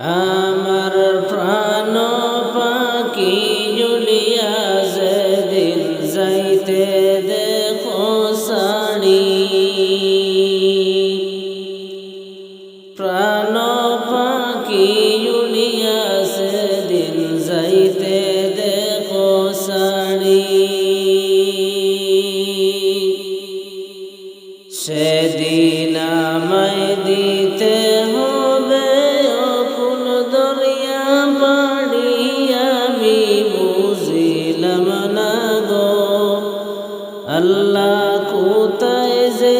আমার প্রাণ পাখি জুলিয়া দিন যাইতে দেখো সাড়ি প্রাণ পাখি জুলিয়া দিন যাইতে আল্লাহ কোথায় যে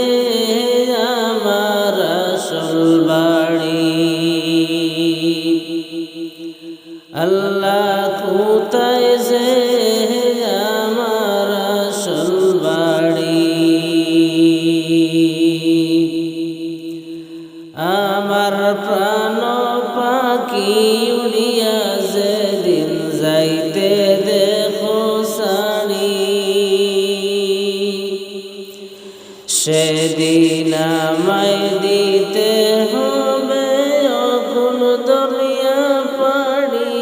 আমার আসল বাড়ি? আল্লাহ কোথায় যে আমার আসল বাড়ি? আমার প্রাণ পাখি উড়িয়া দরিয়া পাড়ি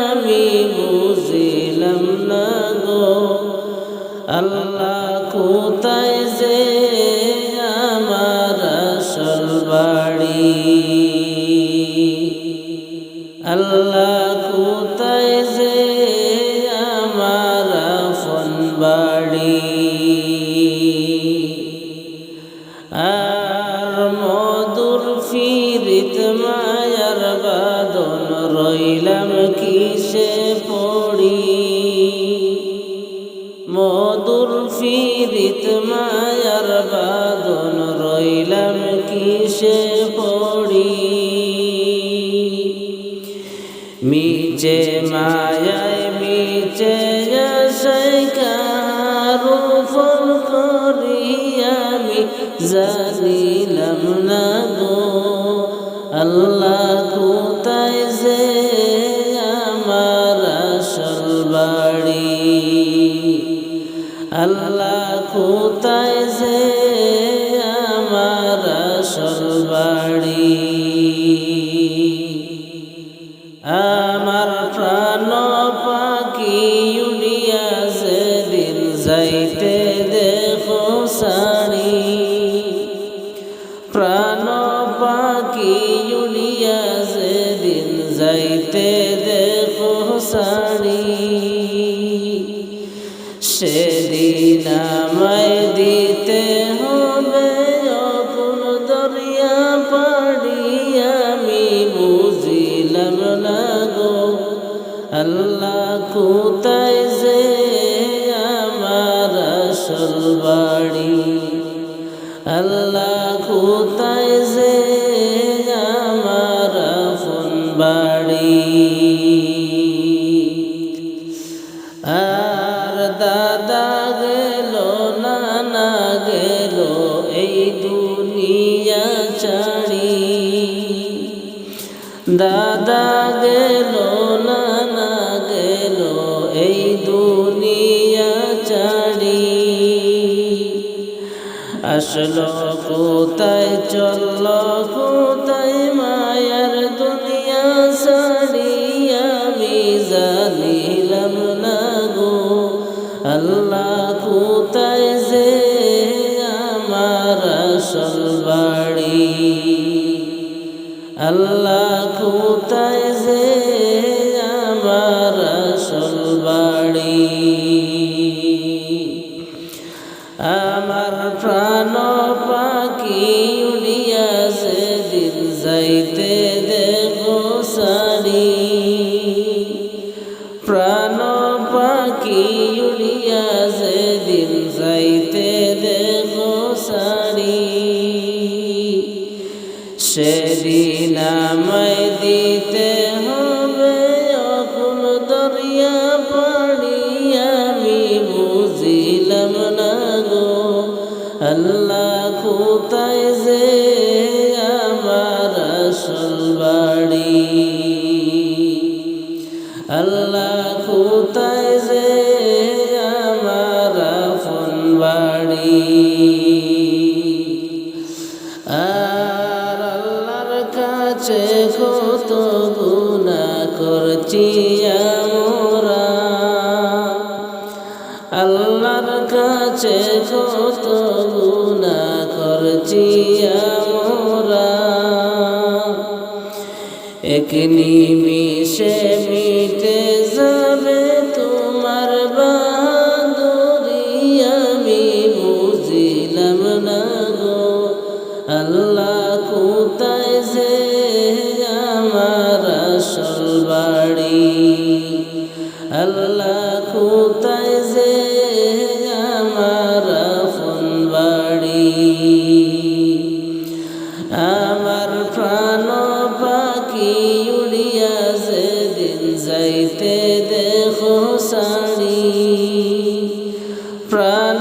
আমি যে আমার আল্লাহ কোথায় যে আমার ফোন বাড়ি? ফিরিত মায়ার বাদন রইলাম কিসে পড়ি? মিচে মায়ায় মিচে আশায় কারও জানিলাম না গো। কোথায় যে আমার আসল বাড়ি? আমার প্রাণ সেদিন আমায় দিতে হবে অকুল দরিয়া পাড়ি আমি বুঝিলাম না গো। আল্লাহ কোথায় যে আমার আসল বাড়ি? আল্লাহ কোথায় যে আমার বাড়ি? দাদা গেল, নানা গেল, এই দুনিয়া ছাড়ি আসলো কোথায়, চলল কোথায়, মায়ার দুনিয়া সারি আমি জানিলাম না গো, আল্লাহ কোথায় আমার প্রাণ পাখি উড়িয়া সেদিন যাইতে দেখো সাড়ি প্রাণ পাখি উড়িয়া সেদিন যাইতে দেখো সাড়ি সেদিন আমায় দিতে হবে আল্লাহ কোথায় যে আমার ফোন বাড়ি? আর আল্লাহর কাছে কত গুণা করছি আমরা? আল্লাহর কাছে কত গুণা করছি আমরা? এক নিমিষে যাইতে দেখো সারি। প্রাণ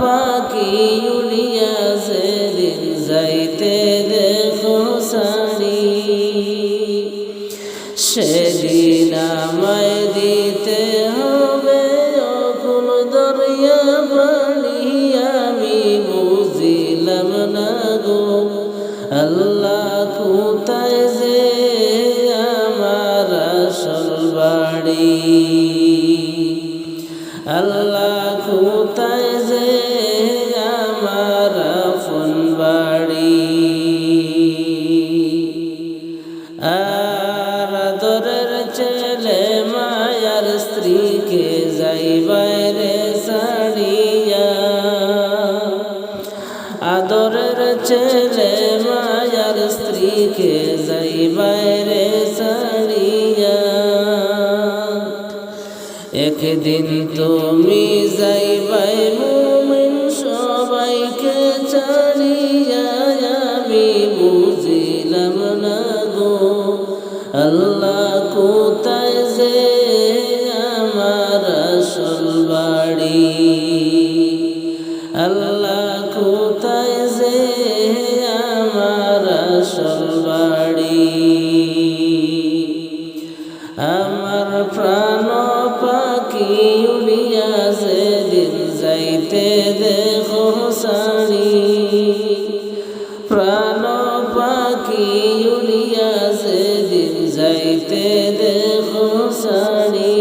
পাখি উড়িয়া সেদিন যাইতে দেখো সারি। সেদিন আমায় কোথায় যে আমার আপন বাড়ি। আর আদরের ছেলে মায়ার স্ত্রীকে যাই বাইরে সাড়িয়া আদরের ছেলে মায়ার স্ত্রীকে যাই বাইরে সাড়িয়া একদিন তুমি যাইবাই মুমিন সবাইকে ছাড়িয়া আমি বুঝিলাম না গো। আল্লাহ উড়িয়া সেদিন যাইতে দেখো সাড়ি প্রাণ পাখি উড়িয়া সেদিন যাইতে দেখো সাড়ি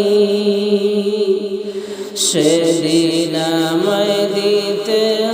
সেদিন আমায় দিতে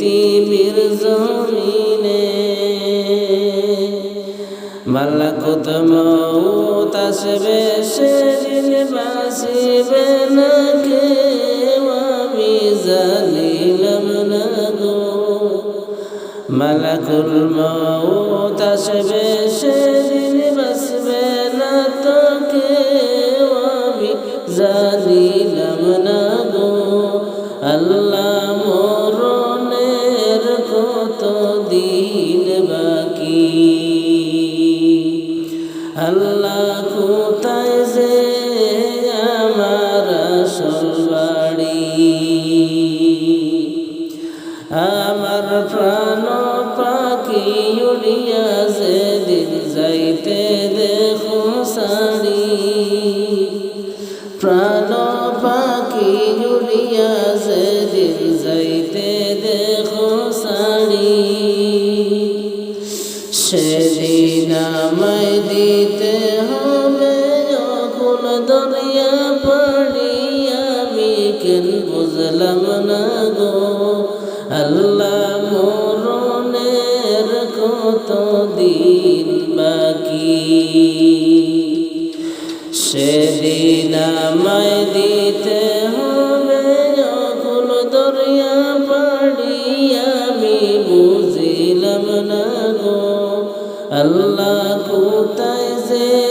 পৃথিবীর জমিনে মালাকুত মৌত আসবে সেদিন বাসিবে না গো। মালাকুল উড়িয়া সেদিন যাইতে দেখো সাড়ি সেদিন আমায় দিতে হবে যখন দরিয়া পাড়ি আমি কেন বুঝলাম না গো আল্লাহ মরণের কত দিন বাকি সেদিন আমায় দিতে কোথায় যে